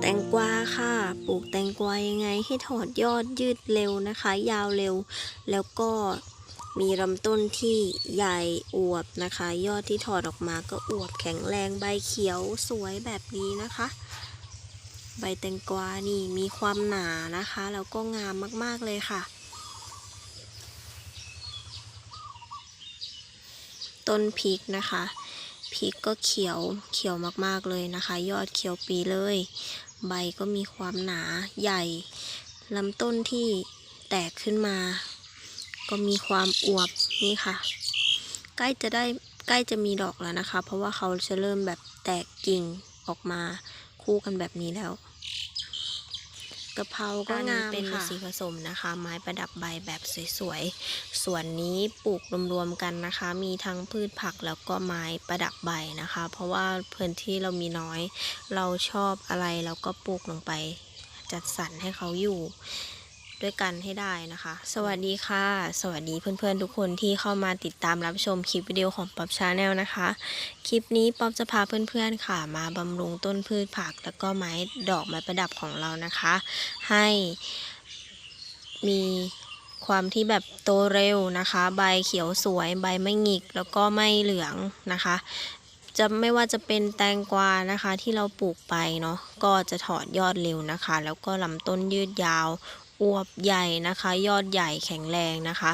แตงกวาค่ะ ปลูกแตงกวายังไงให้ถอดยอดยืดเร็วนะคะ ยาวเร็ว แล้วก็มีลำต้นที่ใหญ่อวบนะคะ ยอดที่ถอดออกมาก็อวบแข็งแรงใบเขียวสวยแบบนี้นะคะ ใบแตงกวานี่มีความหนานะคะ แล้วก็งามมากๆเลยค่ะ ต้นพริกนะคะ พริกก็เขียวเขียวมากๆเลยนะคะ ยอดเขียวปีเลย ใบก็มีความหนาใหญ่ลำต้นที่แตกขึ้นมา ก็มีความอวบนี่ค่ะ ใกล้จะได้ใกล้จะมีดอกแล้วนะคะ เพราะว่าเขาจะเริ่มแบบแตกกิ่งออกมาคู่กันแบบนี้แล้ว กะเพราก็งามเป็นสีผสมนะคะ ไม้ประดับใบแบบสวยๆส่วนนี้ปลูกรวมๆกันนะคะ มีทั้งพืชผักแล้วก็ไม้ประดับใบนะคะ เพราะว่าพื้นที่เรามีน้อย เราชอบอะไรเราก็ปลูกลงไป จัดสรรให้เขาอยู่ ด้วยกันให้ได้นะคะ สวัสดีค่ะ สวัสดีเพื่อนๆทุกคนที่เข้ามาติดตามรับชมคลิปวิดีโอของป๊อปชาแนลนะคะ คลิปนี้ป๊อปจะพาเพื่อนๆค่ะ มาบำรุงต้นพืชผัก แล้วก็ไม้ดอกไม้ประดับของเรานะคะ ให้มีความที่แบบโตเร็วนะคะ ใบเขียวสวยใบไม่หงิกแล้วก็ไม่เหลืองนะคะจะไม่ว่าจะเป็นแตงกวานะคะที่เราปลูกไปเนาะก็จะถอดยอดเร็วนะคะ แล้วก็ลำต้นยืดยาว อวบใหญ่นะคะ ยอดใหญ่แข็งแรงนะคะ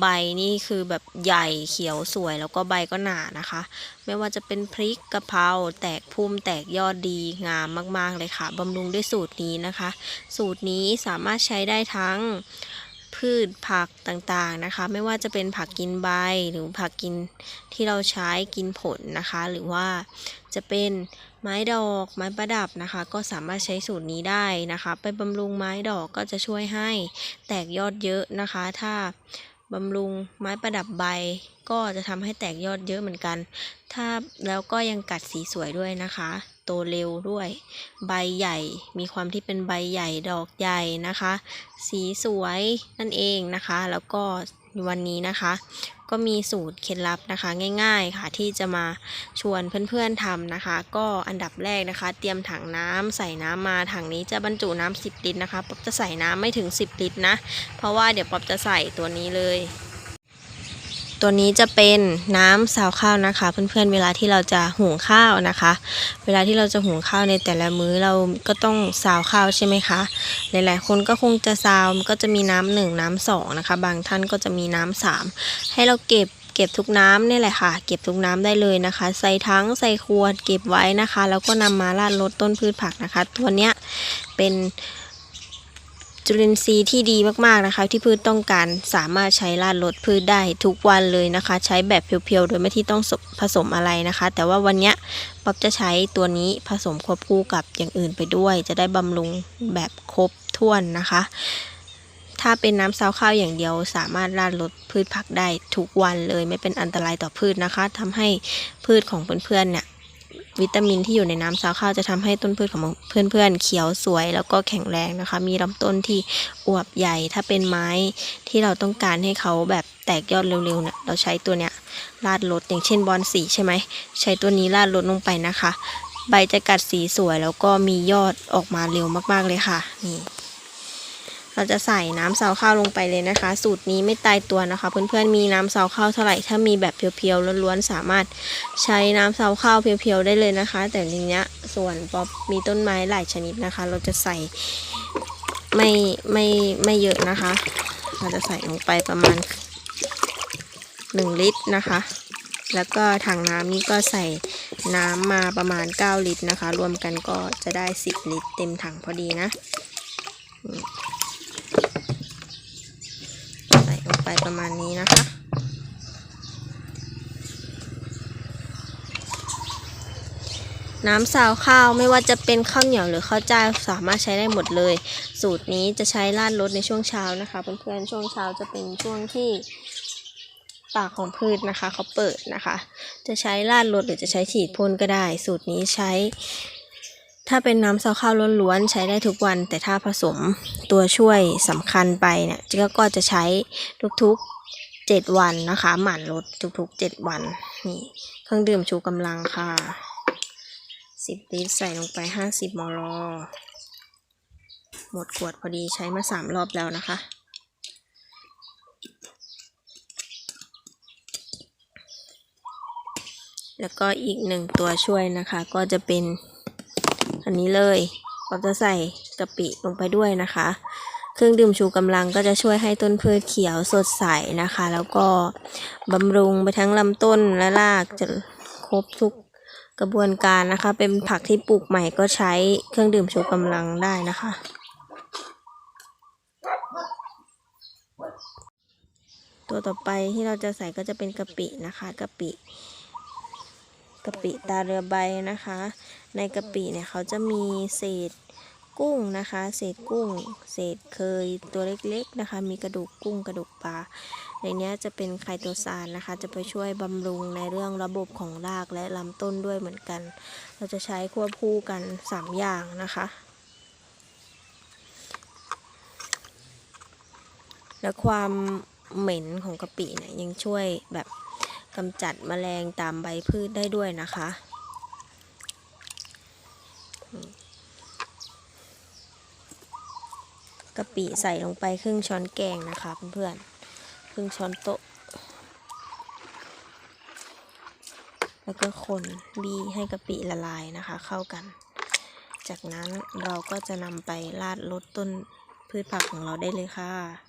ใบนี่คือแบบใหญ่เขียวสวยแล้วก็ใบก็หนานะคะ ไม่ว่าจะเป็นพริกกะเพราแตกพุ่มแตกยอดดีงามมาก ๆ เลยค่ะบำรุงด้วยสูตรนี้นะคะ สูตรนี้สามารถใช้ได้ทั้งพืชผักต่างๆนะคะ ไม่ว่าจะเป็นผักกินใบหรือผักกินที่เราใช้กินผลนะคะ หรือว่าจะเป็น ไม้ดอก ไม้ประดับนะคะ ก็สามารถใช้สูตรนี้ได้นะคะ ไปบำรุงไม้ดอกก็จะช่วยให้แตกยอดเยอะนะคะ ถ้าบำรุงไม้ประดับใบ ก็จะทำให้แตกยอดเยอะเหมือนกัน ถ้าแล้วก็ยังกัดสีสวยด้วยนะคะ โตเร็วด้วย ใบใหญ่ มีความที่เป็นใบใหญ่ดอกใหญ่นะคะ สีสวยนั่นเองนะคะ แล้วก็วันนี้นะคะ ก็มีสูตรเคล็ดลับนะคะง่าย ๆค่ะ ที่จะมาชวนเพื่อนๆทำนะคะ ก็อันดับแรกนะคะ เตรียมถังน้ำใส่น้ำมาถังนี้จะบรรจุน้ำ10 ลิตรนะคะป๊อบจะใส่น้ำไม่ถึง 10 ลิตรนะ เพราะว่าเดี๋ยวป๊อบจะใส่ตัวนี้เลย ตัวนี้จะเป็นน้ำซาวข้าวนะคะ เพื่อนๆเวลาที่เราจะหุงข้าวนะคะ เวลาที่เราจะหุงข้าวในแต่ละมื้อเราก็ต้องซาวข้าวใช่ไหมคะ หลายๆ คนก็คงจะซาวก็จะมีน้ำหนึ่งน้ำสองนะคะ บางท่านก็จะมีน้ำสามให้เราเก็บเก็บทุกน้ำนี่แหละค่ะ เก็บทุกน้ำได้เลยนะคะ ใส่ทั้งใส่ขวดเก็บไว้นะคะ แล้วก็นำมาราดรดต้นพืชผักนะคะ ตัวเนี้ยเป็น จุลินทรีย์ที่ดีมากๆนะคะ ที่พืชต้องการสามารถใช้ราดรดพืชได้ทุกวันเลยนะคะ ใช้แบบเพียวๆ โดยไม่ที่ต้องผสมอะไรนะคะ แต่ว่าวันนี้ป๊อบจะใช้ตัวนี้ผสมควบคู่กับอย่างอื่นไปด้วย จะได้บำรุงแบบครบถ้วนนะคะ ถ้าเป็นน้ำซาวข้าวอย่างเดียว สามารถราดรดพืชผักได้ทุกวันเลยไม่เป็นอันตรายต่อพืชนะคะทำให้พืชของเพื่อนๆเนี่ย วิตามินที่อยู่ในน้ำซาวข้าวจะทำให้ต้นพืชของเพื่อนๆเขียวสวยแล้วก็แข็งแรงนะคะ มีลำต้นที่อวบใหญ่ถ้าเป็นไม้ที่เราต้องการให้เขาแบบแตกยอดเร็วๆเนี่ยเราใช้ตัวเนี้ยราดรดอย่างเช่นบอนสีใช่ไหมใช้ตัวนี้ราดรดลงไปนะคะ ใบจะกัดสีสวยแล้วก็มียอดออกมาเร็วมากๆเลยค่ะนี่ เราจะใส่น้ำซาวข้าวลงไปเลยนะคะ สูตรนี้ไม่ตายตัวนะคะ เพื่อนๆมีน้ำซาวข้าวเท่าไหร่ถ้ามีแบบเพียวๆล้วนๆสามารถใช้น้ำซาวข้าวเพียวๆได้เลยนะคะ แต่ทีเนี้ยส่วนป๊อปมีต้นไม้หลายชนิดนะคะ เราจะใส่ไม่ไม่ไม่เยอะนะคะ เราจะใส่ลงไปประมาณ 1 ลิตรนะคะ แล้วก็ถังน้ำนี้ก็ใส่น้ำมาประมาณ 9 ลิตรนะคะ รวมกันก็จะได้ 10 ลิตรเต็มถังพอดีนะ ใส่ลง ไปประมาณนี้นะคะ น้ำซาวข้าวไม่ว่าจะเป็นข้าวเหนียวหรือข้าวเจ้าสามารถใช้ได้หมดเลย สูตรนี้จะใช้ราดรดในช่วงเช้านะคะเพื่อนๆช่วงเช้าจะเป็นช่วงที่ปากของพืชนะคะเขาเปิดนะคะ จะใช้ราดรดหรือจะใช้ฉีดพ่นก็ได้ สูตรนี้ใช้ ถ้าเป็นน้ำซาวข้าวล้วนๆใช้ได้ทุกวัน แต่ถ้าผสมตัวช่วยสำคัญไปเนี่ยก็จะใช้ทุกๆเจ็ดวันนะคะ หมั่นลดทุกๆเจ็ดวันนี่เครื่องดื่มชูกำลังค่ะสีสิบลิตรใส่ลงไปห้าสิบมลหมดขวดพอดีใช้มาสามรอบแล้วนะคะ แล้วก็อีกหนึ่งตัวช่วยนะคะก็จะเป็น อันนี้เลยเราจะใส่กะปิลงไปด้วยนะคะ เครื่องดื่มชูกำลังก็จะช่วยให้ต้นพืชเขียวสดใสนะคะ แล้วก็บำรุงไปทั้งลำต้นและรากจะครบทุกกระบวนการนะคะ เป็นผักที่ปลูกใหม่ก็ใช้เครื่องดื่มชูกำลังได้นะคะ ตัวต่อไปที่เราจะใส่ก็จะเป็นกะปินะคะกะปิ กะปิตาเรือใบนะคะ ในกะปิเนี่ยเขาจะมีเศษกุ้งนะคะ เศษกุ้ง เศษเคยตัวเล็กๆนะคะ มีกระดูกกุ้งกระดูกปลาในเนี้ยจะเป็นไคโตซานนะคะ จะไปช่วยบำรุงในเรื่องระบบของรากและลำต้นด้วยเหมือนกัน เราจะใช้ควบคู่กัน 3 อย่างนะคะ และความเหม็นของกะปิเนี่ยยังช่วยแบบ กำจัดแมลงตามใบพืชได้ด้วยนะคะ กะปิใส่ลงไปครึ่งช้อนแกงนะคะเพื่อนๆ ครึ่งช้อนโต๊ะ แล้วก็คนบีให้กะปิละลายนะคะ เข้ากัน จากนั้นเราก็จะนำไปราดลดต้นพืชผักของเราได้เลยค่ะ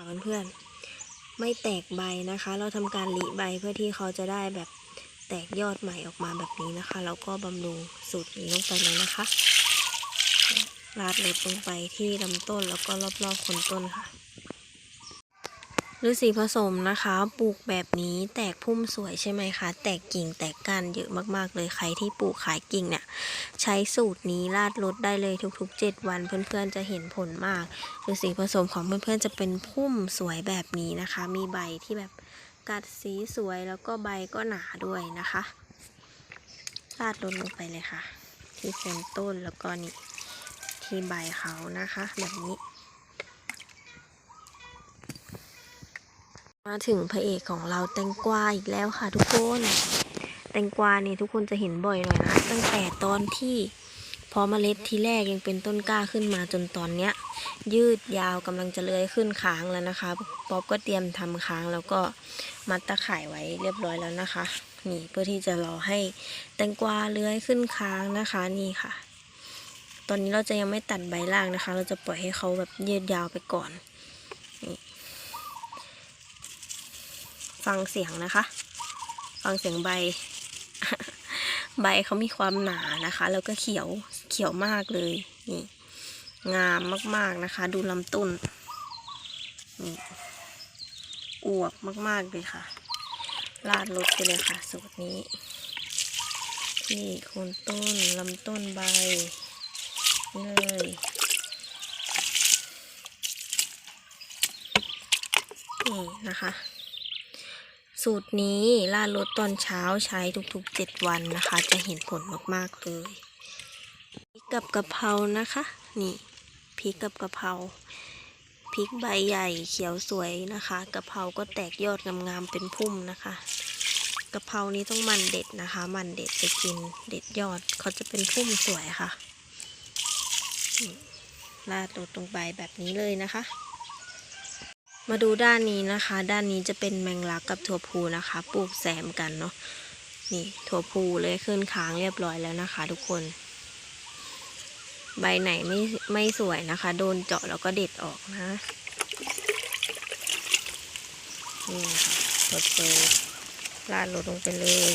ค่ะเพื่อนๆไม่แตกใบนะคะ เราทำการหลีใบเพื่อที่เขาจะได้แบบแตกยอดใหม่ออกมาแบบนี้นะคะ แล้วก็บำรุงสูตรนี้ลงไปเลยนะคะราดเลดลงไปที่ลำต้นแล้วก็รอบๆคนต้นค่ะ ฤาษีผสมนะคะปลูกแบบนี้แตกพุ่มสวยใช่ไหมคะ แตกกิ่งแตกก้านเยอะมากๆ เลยใครที่ปลูกขายกิ่งเนี่ยใช้สูตรนี้ราดลดได้เลยทุกๆ 7 วันเพื่อนๆจะเห็นผลมากหรือสีผสมของเพื่อนๆจะเป็นพุ่มสวยแบบนี้นะคะ มีใบที่แบบกัดสีสวยแล้วก็ใบก็หนาด้วยนะคะราดลงลงไปเลยค่ะ ที่โคนต้นแล้วก็นี่ที่ใบเขานะคะ แบบนี้ มาถึงพระเอกของเราแตงกวาอีกแล้วค่ะทุกคน แตงกวาเนี่ยทุกคนจะเห็นบ่อยหน่อยนะ ตั้งแต่ตอนที่พอมเมล็ดทีแรกยังเป็นต้นกล้าขึ้นมาจนตอนเนี้ย ยืดยาวกำลังจะเลื้อยขึ้นค้างแล้วนะคะป๊อบก็เตรียมทำค้างแล้วก็มัดตะข่ายไว้เรียบร้อยแล้วนะคะ นี่เพื่อที่จะรอให้แตงกวาเลื้อยขึ้นค้างนะคะนี่ค่ะ ตอนนี้เราจะยังไม่ตัดใบล่างนะคะ เราจะปล่อยให้เขาแบบยืดยาวไปก่อน ฟังเสียงนะคะ ฟังเสียงใบ ใบเขามีความหนานะคะ แล้วก็เขียวเขียวมากเลยนี่งามมากๆนะคะ ดูลำต้นนี่อวบมากๆเลยค่ะลาดรถไปเลยค่ะ สูตรนี้ ที่โคนต้นลำต้นใบนี่เลยนี่นะคะ สูตรนี้ล่าดรถตอนเช้าใช้ทุกๆ 7 วันนะคะ จะเห็นผลมากๆเลยพริกกับกะเพรานะคะ นี่พริกกับกะเพราพริกใบใหญ่เขียวสวยนะคะกะเพราก็แตกยอดงามๆเป็นพุ่มนะคะกะเพรานี้ต้องมันเด็ดนะคะ มันเด็ดไปกินเด็ดยอดเขาจะเป็นพุ่มสวยค่ะนี่ราดรถลงไปแบบนี้เลยนะคะ มาดูด้านนี้นะคะ ด้านนี้จะเป็นแมงลักกับถั่วพูนะคะ ปลูกแซมกันเนาะนี่ถั่วพูเลยขึ้นค้างเรียบร้อยแล้วนะคะ ทุกคน ใบไหนไม่ไม่สวยนะคะ โดนเจาะแล้วก็เด็ดออกนะนี่ค่ะถั่วพูราดลดลงไปเลย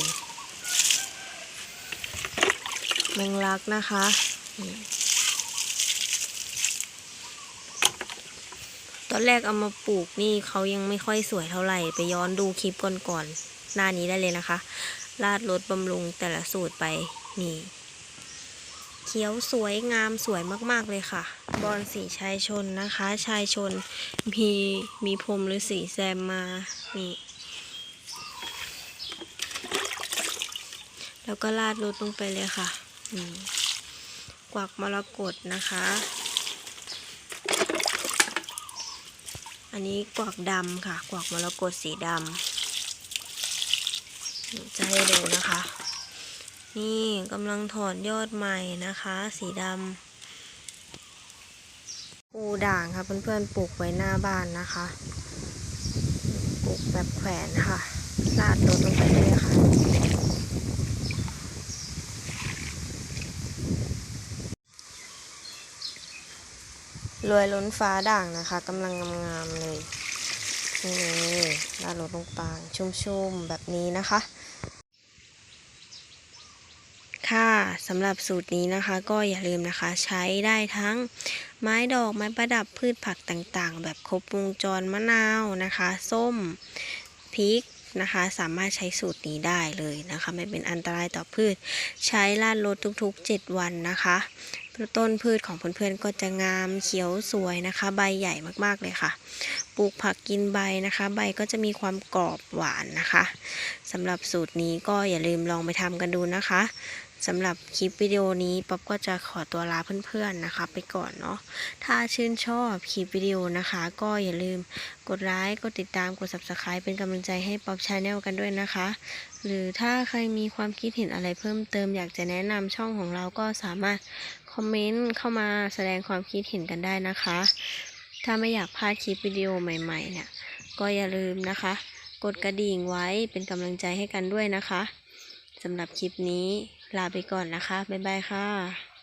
แมงลักนะคะนี่ ต อนแรกเอามาปลูกนี่เขายังไม่ค่อยสวยเท่าไหร่ ไปย้อนดูคลิปก่อนๆหน้านี้ได้เลยนะคะ ราดรดบำรุงแต่ละสูตรไปนี่เขียวสวยงามสวยมากๆเลยค่ะ บอนสีชายชนนะคะ ชายชนมีมีพรมหรือสีแซมมานี่แล้วก็ราดรดลงไปเลยค่ะนี่กวักมรกตนะคะ อันนี้กวักดำค่ะ กวักมรกตสีดำจะให้ดูนะคะ นี่กำลังถอนยอดใหม่นะคะ สีดำปูด่างค่ะเพื่อนๆปลูกไว้หน้าบ้านนะคะปลูกแบบแขวนค่ะลาดรถลงไปเลยค่ะ รวยล้นฟ้าด่างนะคะกำลังงามๆเลยนี่เลยลาดรถลงไปชุ่มๆแบบนี้นะคะ ค่ะสำหรับสูตรนี้นะคะ ก็อย่าลืมนะคะใช้ได้ทั้งไม้ดอกไม้ประดับพืชผักต่างๆ แบบครบวงจรมะนาวนะคะ ส้มพริก นะคะ สามารถใช้สูตรนี้ได้เลยนะคะ ไม่เป็นอันตรายต่อพืช ใช้ลาดรดทุกๆ 7 วันนะคะต้นพืชของเพื่อนๆก็จะงามเขียวสวยนะคะ ใบใหญ่มากๆเลยค่ะ ปลูกผักกินใบนะคะ ใบก็จะมีความกรอบหวานนะคะสำหรับสูตรนี้ก็อย่าลืมลองไปทำกันดูนะคะ สำหรับคลิปวิดีโอนี้ป๊อปก็จะขอตัวลาเพื่อนๆนะคะ ไปก่อนเนาะถ้าชื่นชอบคลิปวิดีโอนะคะ ก็อย่าลืมกดไลค์กดติดตามกด subscribe เป็นกำลังใจให้ป๊อปชาแนลกันด้วยนะคะ หรือถ้าใครมีความคิดเห็นอะไรเพิ่มเติมอยากจะแนะนำช่องของเราก็สามารถคอมเมนต์เข้ามาแสดงความคิดเห็นกันได้นะคะ ถ้าไม่อยากพลาดคลิปวิดีโอใหม่ๆเนี่ยก็อย่าลืมนะคะ กดกระดิ่งไว้เป็นกำลังใจให้กันด้วยนะคะสำหรับคลิปนี้ ลาไปก่อนนะคะ บ๊ายบายค่ะ